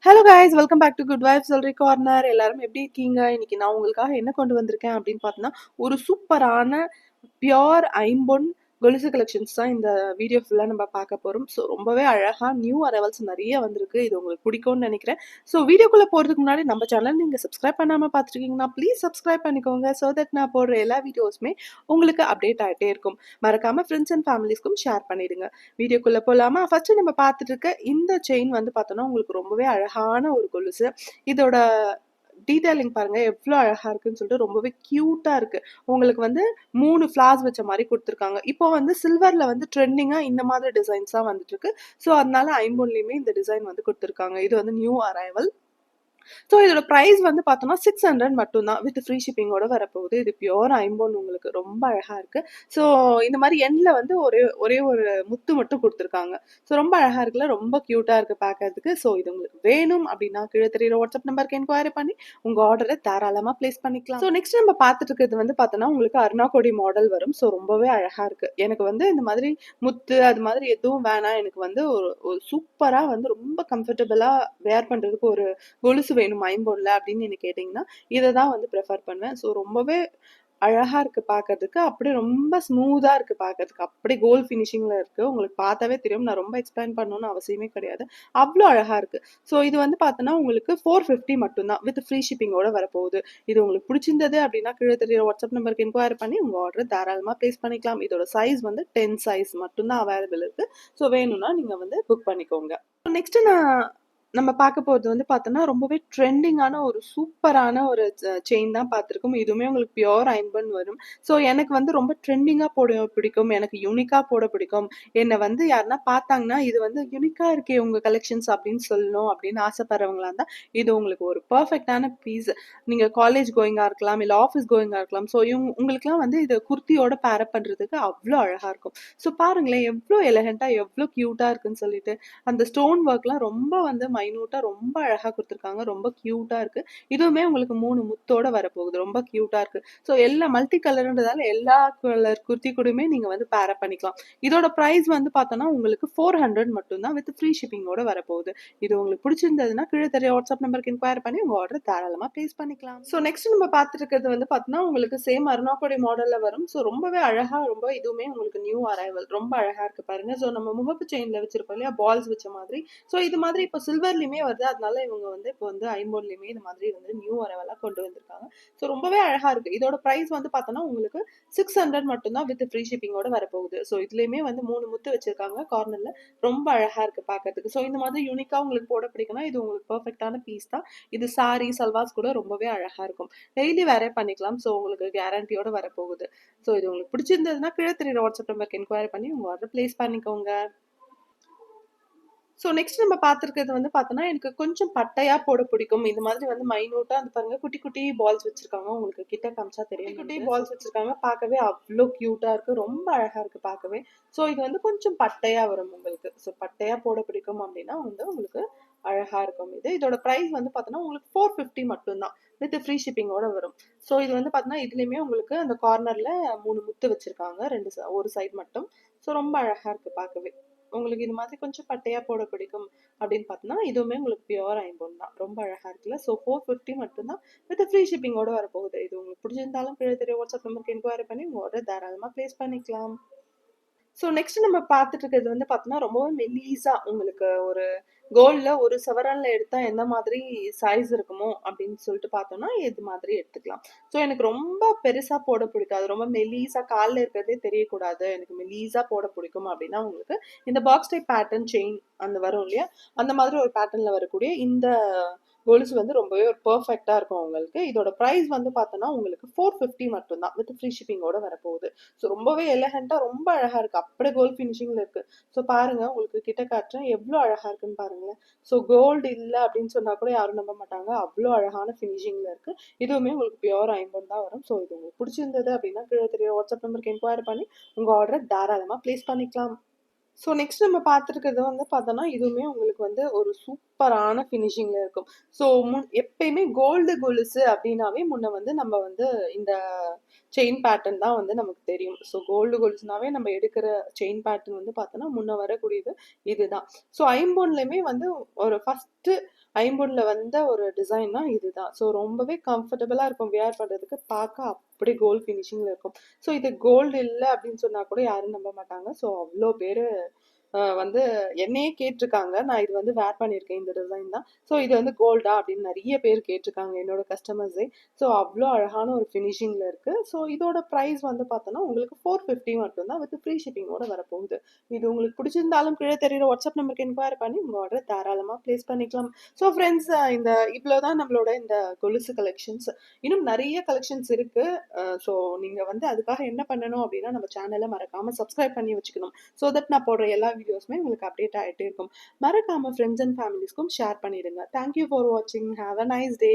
Hello guys welcome back to good vibe சொல்றி corner எல்லாரும் எப்படி இருக்கீங்க? இன்னைக்கு நான் உங்களுக்காக என்ன கொண்டு வந்திருக்கேன் அப்படின்னு பார்த்தோன்னா ஒரு சூப்பரான பியோர் ஐம்பொன் கொலுசு கலெக்ஷன்ஸ் தான் இந்த வீடியோ ஃபுல்லாக நம்ம பார்க்க போகிறோம் ஸோ ரொம்பவே அழகாக நியூ அரைவல்ஸ் நிறைய வந்திருக்கு. இது உங்களுக்கு பிடிக்கும்னு நினைக்கிறேன். ஸோ வீடியோக்குள்ளே போகிறதுக்கு முன்னாடி நம்ம சேனல் நீங்கள் சப்ஸ்கிரைப் பண்ணாமல் பார்த்துருக்கீங்கன்னா ப்ளீஸ் சப்ஸ்கிரைப் பண்ணிக்கோங்க. ஸோ தட் நான் போடுற எல்லா வீடியோஸுமே உங்களுக்கு அப்டேட் ஆகிட்டே இருக்கும். மறக்காமல் ஃப்ரெண்ட்ஸ் அண்ட் ஃபேமிலிஸ்க்கும் ஷேர் பண்ணிடுங்க. வீடியோக்குள்ளே போகலாமா ஃபஸ்ட்டு நம்ம பார்த்துட்டு இருக்க இந்த செயின் வந்து பார்த்தோன்னா உங்களுக்கு ரொம்பவே அழகான ஒரு கொலுசு. இதோட டீட்டெயிலிங் பாருங்கள் எவ்வளோ அழகாக இருக்குன்னு சொல்லிட்டு ரொம்பவே க்யூட்டாக இருக்கு. உங்களுக்கு வந்து மூணு ஃப்ளார்ஸ் வச்ச மாதிரி கொடுத்துருக்காங்க. இப்போ வந்து சில்வரில் வந்து ட்ரெண்டிங்காக இந்த மாதிரி டிசைன்ஸ் தான் ஸோ அதனால ஐம்பொன்லேயுமே இந்த டிசைன் வந்து கொடுத்துருக்காங்க. இது வந்து நியூ அரைவல் ஸோ இதோட ப்ரைஸ் வந்து பார்த்தோம்னா சிக்ஸ் ஹண்ட்ரட் மட்டும்தான். வித் ஃப்ரீ ஷிப்பிங்கோட வரப்போகுது. இது பியோர் ஐம்பொன் உங்களுக்கு ரொம்ப அழகாக இருக்குது ஸோ இந்த மாதிரி எண்ணில் வந்து ஒரே ஒரே ஒரு முத்து மட்டும் கொடுத்துருக்காங்க. ஸோ ரொம்ப அழகாக இருக்குல்ல? ரொம்ப க்யூட்டாக இருக்குது பார்க்கறதுக்கு. ஸோ இது உங்களுக்கு வேணும் அப்படின்னா கீழே தெரியுற வாட்ஸ்அப் நம்பருக்கு என்கொயரி பண்ணி உங்கள் ஆர்டரை தாராளமாக ப்ளேஸ் பண்ணிக்கலாம். ஸோ நெக்ஸ்ட் நம்ம பார்த்துட்டு இருக்கிறது வந்து பார்த்தோன்னா உங்களுக்கு அருணாக்கோடி மாடல் வரும். ஸோ ரொம்பவே அழகாக இருக்குது எனக்கு வந்து இந்த மாதிரி முத்து அது மாதிரி எதுவும் வேணாம். எனக்கு வந்து ஒரு ஒரு சூப்பராக வந்து ரொம்ப கம்ஃபர்டபுளாக வேர் பண்ணுறதுக்கு ஒரு கொலுசு வேணும் ஐம்பொன்ல அப்படின்னு நீங்கள் கேட்டிங்கன்னா இதை தான் வந்து ப்ரிஃபர் பண்ணுவேன். ஸோ ரொம்பவே அழகாக இருக்குது பார்க்கறதுக்கு அப்படியே ரொம்ப ஸ்மூத்தாக இருக்குது பார்க்கறதுக்கு அப்படியே கோல் ஃபினிஷிங்கில் இருக்குது உங்களுக்கு பார்த்தாவே தெரியும். நான் ரொம்ப எக்ஸ்பிளைன் பண்ணணும்னு அவசியமே கிடையாது. அவ்வளோ அழகாக இருக்குது ஸோ இது வந்து பார்த்தோன்னா உங்களுக்கு ஃபோர் ஃபிஃப்டி மட்டும்தான். வித் ஃப்ரீ ஷிப்பிங்கோட வரப்போகுது. இது உங்களுக்கு பிடிச்சிருந்தது அப்படின்னா கீழே தெரியுற வாட்ஸ்அப் நம்பருக்கு என்கொயர் பண்ணி உங்கள் ஆர்டர் தாராளமாக ப்ளேஸ் பண்ணிக்கலாம். இதோட சைஸ் வந்து டென் சைஸ் மட்டும்தான் அவைலபிள் இருக்குது ஸோ வேணும்னா நீங்கள் வந்து புக் பண்ணிக்கோங்க. நெக்ஸ்ட்டு நான் நம்ம பார்க்க போகிறது வந்து பார்த்தோன்னா ரொம்பவே ட்ரெண்டிங்கான ஒரு சூப்பரான ஒரு செயின் தான் பார்த்துருக்கோம். இதுவுமே உங்களுக்கு பியோர் ஐம்பன் வரும். ஸோ எனக்கு வந்து ரொம்ப ட்ரெண்டிங்காக போட பிடிக்கும். எனக்கு யூனிக்காக போட பிடிக்கும். என்னை வந்து யாருன்னா பார்த்தாங்கன்னா இது வந்து யூனிக்காக இருக்கே உங்கள் கலெக்ஷன்ஸ் அப்படின்னு சொல்லணும் அப்படின்னு ஆசைப்படுறவங்களா இருந்தால் இது உங்களுக்கு ஒரு பர்ஃபெக்டான பீஸ் நீங்கள் காலேஜ் கோயிங்காக இருக்கலாம் இல்லை ஆஃபீஸ் கோயிங்காக இருக்கலாம். ஸோ இவங்க உங்களுக்குலாம் வந்து இது குர்த்தியோட பேரப் பண்ணுறதுக்கு அவ்வளோ அழகாக இருக்கும். ஸோ பாருங்களேன் எவ்வளோ எலகண்ட்டாக எவ்வளோ க்யூட்டாக இருக்குன்னு சொல்லிட்டு அந்த ஸ்டோன் ஒர்க்லாம் ரொம்ப வந்து மைனூட்டா ரொம்ப அழகா கொடுத்துருக்காங்க. ரொம்ப கியூட்டா இருக்கு. இதுவுமே உங்களுக்கு மூணு முத்தோட வரப்போகுது. ரொம்ப கியூட்டா இருக்கு. ஸோ எல்லா மல்டி கலர்ன்றதால எல்லா கலர் குர்த்தி கூடயுமே நீங்க வந்து பேரப் பண்ணிக்கலாம். இதோட ப்ரைஸ் வந்து பார்த்தோன்னா உங்களுக்கு ஃபோர் ஹண்ட்ரட் மட்டும்தான் வித் ஃப்ரீ ஷிப்பிங்கோட வரப்போகுது. இது உங்களுக்கு பிடிச்சிருந்ததுன்னா கீழே தெரிய வாட்ஸ்அப் நம்பருக்கு இன்கொயர் பண்ணி உங்க ஆர்டர் தாராளமா ப்ளேஸ் பண்ணிக்கலாம். ஸோ நெக்ஸ்ட் நம்ம பார்த்துருக்கிறது இருக்கிறது வந்து பார்த்தோன்னா உங்களுக்கு சேம் அருணாக்கோடி மாடல்ல வரும். ஸோ ரொம்பவே அழகா ரொம்ப இதுவுமே உங்களுக்கு நியூ அரைவல் ரொம்ப அழகா இருக்கு பாருங்க. ஸோ நம்ம முகப்பு செயின்ல வச்சிருப்போம் இல்லையா? பால்ஸ் வச்ச மாதிரி. ஸோ இது மாதிரி இப்போ சில்வர் சில்வர்லயுமே வருது. அதனால இவங்க வந்து இப்போ வந்து ஐம்பொன்லயுமே இந்த மாதிரி வந்து நியூ வரவெல்லாம் கொண்டு வந்திருக்காங்க. ஸோ ரொம்பவே அழகா இருக்கு. இதோட ப்ரைஸ் வந்து பார்த்தோன்னா உங்களுக்கு சிக்ஸ் ஹண்ட்ரட் மட்டும்தான் வித் ஃப்ரீ ஷிப்பிங்கோட வரப்போகுது. ஸோ இதுலையுமே வந்து மூணு முத்து வச்சிருக்காங்க கார்னர்ல ரொம்ப அழகா இருக்கு பார்க்கறதுக்கு ஸோ இந்த மாதிரி யூனிக்கா உங்களுக்கு போட பிடிக்கும்னா இது உங்களுக்கு பர்ஃபெக்டான பீஸ் தான். இது சாரி சல்வாஸ் கூட ரொம்பவே அழகா இருக்கும். டெய்லி வேற பண்ணிக்கலாம். ஸோ உங்களுக்கு கேரண்டியோட வரப்போகுது. ஸோ இது உங்களுக்கு பிடிச்சிருந்ததுன்னா கீழே தெரியுற வாட்ஸ்அப் நம்பருக்கு என்கொயரி பண்ணி உங்க ஆர்டர் பிளேஸ் பண்ணிக்கோங்க. ஸோ நெக்ஸ்ட் நம்ம பார்த்துருக்கிறது வந்து பார்த்தோன்னா எனக்கு கொஞ்சம் பட்டையா போட பிடிக்கும். இந்த மாதிரி வந்து மைனூட்டா அந்த பாருங்க குட்டி குட்டி பால்ஸ் வச்சிருக்காங்க. உங்களுக்கு கிட்ட காமிச்சா தெரியும். குட்டி பால்ஸ் வச்சிருக்காங்க. பார்க்கவே அவ்வளோ கியூட்டா இருக்கு. ரொம்ப அழகா இருக்கு பார்க்கவே. ஸோ இது வந்து கொஞ்சம் பட்டையா வரும் உங்களுக்கு. ஸோ பட்டையா போட பிடிக்கும் அப்படின்னா வந்து உங்களுக்கு அழகா இருக்கும் இது. இதோட ப்ரைஸ் வந்து பார்த்தோன்னா உங்களுக்கு ஃபோர் ஃபிஃப்டி மட்டும்தான். வித் ஃப்ரீ ஷிப்பிங்கோட வரும். ஸோ இது வந்து பார்த்தோன்னா இதுலேயுமே உங்களுக்கு அந்த கார்னர்ல மூணு முத்து வச்சிருக்காங்க. ரெண்டு ஒரு சைடு மட்டும். ஸோ ரொம்ப அழகா இருக்கு பார்க்கவே. உங்களுக்கு இது மாதிரி கொஞ்சம் பட்டையா போட பிடிக்கும் அப்படின்னு பார்த்தோம்னா இதுவுமே உங்களுக்கு பியோர் ஐம்பொன் தான். ரொம்ப அழகா இருக்குல்ல. ஸோ ஃபோர் ஃபிஃப்டி மட்டும்தான் வித் ஃப்ரீ ஷிப்பிங்கோட வரப்போகுது. இது உங்களுக்கு பிடிச்சிருந்தாலும் பிழை தெரிய வாட்ஸ்அப் நம்பருக்கு என்கொயரி பண்ணி உங்கள் ஆர்டர் தாராளமாக ப்ளேஸ் பண்ணிக்கலாம். ஸோ நெக்ஸ்ட் நம்ம பார்த்துட்டு இருக்கிறது வந்து பார்த்தோம்னா ரொம்பவே மெல்லீஸா உங்களுக்கு ஒரு கோல்டில் ஒரு சவரனில் எடுத்தால் எந்த மாதிரி சைஸ் இருக்குமோ அப்படின்னு சொல்லிட்டு பார்த்தோம்னா இது மாதிரி எடுத்துக்கலாம். ஸோ எனக்கு ரொம்ப பெருசாக போட பிடிக்காது. ரொம்ப மெலீஸாக காலில் இருக்கிறதே தெரியக்கூடாது. எனக்கு மெலீஸாக போட பிடிக்கும் அப்படின்னா உங்களுக்கு இந்த பாக்ஸ் டைப் பேட்டர்ன் செயின் அந்த வரும் இல்லையா? அந்த மாதிரி ஒரு பேட்டர்னில் வரக்கூடிய இந்த கொலுசு வந்து ரொம்பவே ஒரு பர்ஃபெக்டாக இருக்கும் உங்களுக்கு இதோட ப்ரைஸ் வந்து பார்த்தோன்னா உங்களுக்கு ஃபோர் ஃபிஃப்டி மட்டும்தான் வித் ஃப்ரீ ஷிப்பிங்கோட வரப்போகுது. ஸோ ரொம்பவே எலகண்ட்டாக ரொம்ப அழகாக இருக்குது அப்படியே கோல்ட் ஃபினிஷிங்கில் இருக்குது ஸோ பாருங்கள் உங்களுக்கு கிட்ட காட்டுறேன் எவ்வளோ அழகாக இருக்குன்னு பாருங்களேன். ஸோ கோல்டு இல்லை அப்படின்னு சொன்னால் கூட யாரும் நம்ப மாட்டாங்க. அவ்வளோ அழகான ஃபினிஷிங்கில் இருக்குது இதுவுமே உங்களுக்கு பியோர் ஐம்பன் தான் வரும். ஸோ இது உங்களுக்கு பிடிச்சிருந்தது அப்படின்னா கீழே தெரிய வாட்ஸ்அப் நம்பருக்கு என்கொயரி பண்ணி உங்கள் ஆர்டரை தாராளமாக ப்ளேஸ் பண்ணிக்கலாம். ஸோ நெக்ஸ்ட் நம்ம பார்த்துருக்கிறது வந்து பார்த்தோன்னா இதுவுமே உங்களுக்கு வந்து ஒரு சூப்பரான ஃபினிஷிங்கில் இருக்கும். ஸோ முன் எப்பயுமே கோல்டு கொலுசு அப்படின்னாவே முன்ன வந்து நம்ம வந்து இந்த செயின் பேட்டர்ன் தான் வந்து நமக்கு தெரியும். ஸோ கோல்டு கோல்ட்ஸ்னாவே நம்ம எடுக்கிற செயின் பேட்டர்ன் வந்து பார்த்தோன்னா முன்ன வரக்கூடியது இதுதான். ஸோ ஐம்பொன்லையுமே வந்து ஒரு ஃபஸ்ட்டு ஐம்பொன்ல வந்த ஒரு டிசைன்னா இதுதான். ஸோ ரொம்பவே கம்ஃபர்டபுளாக இருக்கும் வியர் பண்ணுறதுக்கு பார்க்க அப்படியே கோல்டு ஃபினிஷிங்கில் இருக்கும். ஸோ இது கோல்டு இல்லை அப்படின்னு சொன்னால் கூட யாரும் நம்ப மாட்டாங்க. ஸோ அவ்வளோ பேர் வந்து என்னையே கேட்டிருக்காங்க. நான் இது வந்து வேர் பண்ணியிருக்கேன் இந்த டிசைன் தான். ஸோ இது வந்து கோல்டா அப்படின்னு நிறைய பேர் கேட்டிருக்காங்க என்னோட கஸ்டமர்ஸே ஸோ அவ்வளோ அழகான ஒரு ஃபினிஷிங்கில் இருக்குது ஸோ இதோட ப்ரைஸ் வந்து பார்த்தோன்னா உங்களுக்கு ஃபோர் ஃபிஃப்டி மட்டும்தான் வித் ஃப்ரீ ஷிப்பிங்கோட வரப்போகுது. இது உங்களுக்கு பிடிச்சிருந்தாலும் கீழே தெரியுற வாட்ஸ்அப் நம்பருக்கு என்கொயர் பண்ணி உங்கள் ஆர்டர் தாராளமாக ப்ளேஸ் பண்ணிக்கலாம். ஸோ ஃப்ரெண்ட்ஸ் இந்த இவ்வளோ தான் நம்மளோட இந்த கொலுசு கலெக்ஷன்ஸ் இன்னும் நிறைய கலெக்ஷன்ஸ் இருக்குது ஸோ நீங்கள் வந்து அதுக்காக என்ன பண்ணணும் அப்படின்னா நம்ம சேனலை மறக்காமல் சப்ஸ்கிரைப் பண்ணி வச்சுக்கணும். ஸோ தட் நான் போடுற எல்லா வீடியோஸுமே உங்களுக்கு அப்டேட் ஆகிட்டே இருக்கும். மறக்காமல் ஃப்ரெண்ட்ஸ் அண்ட் ஃபேமிலிஸ்க்கும் ஷேர் பண்ணிடுங்க. தேங்க்யூ ஃபார் வாட்சிங் ஹாவ் அ நைஸ் டே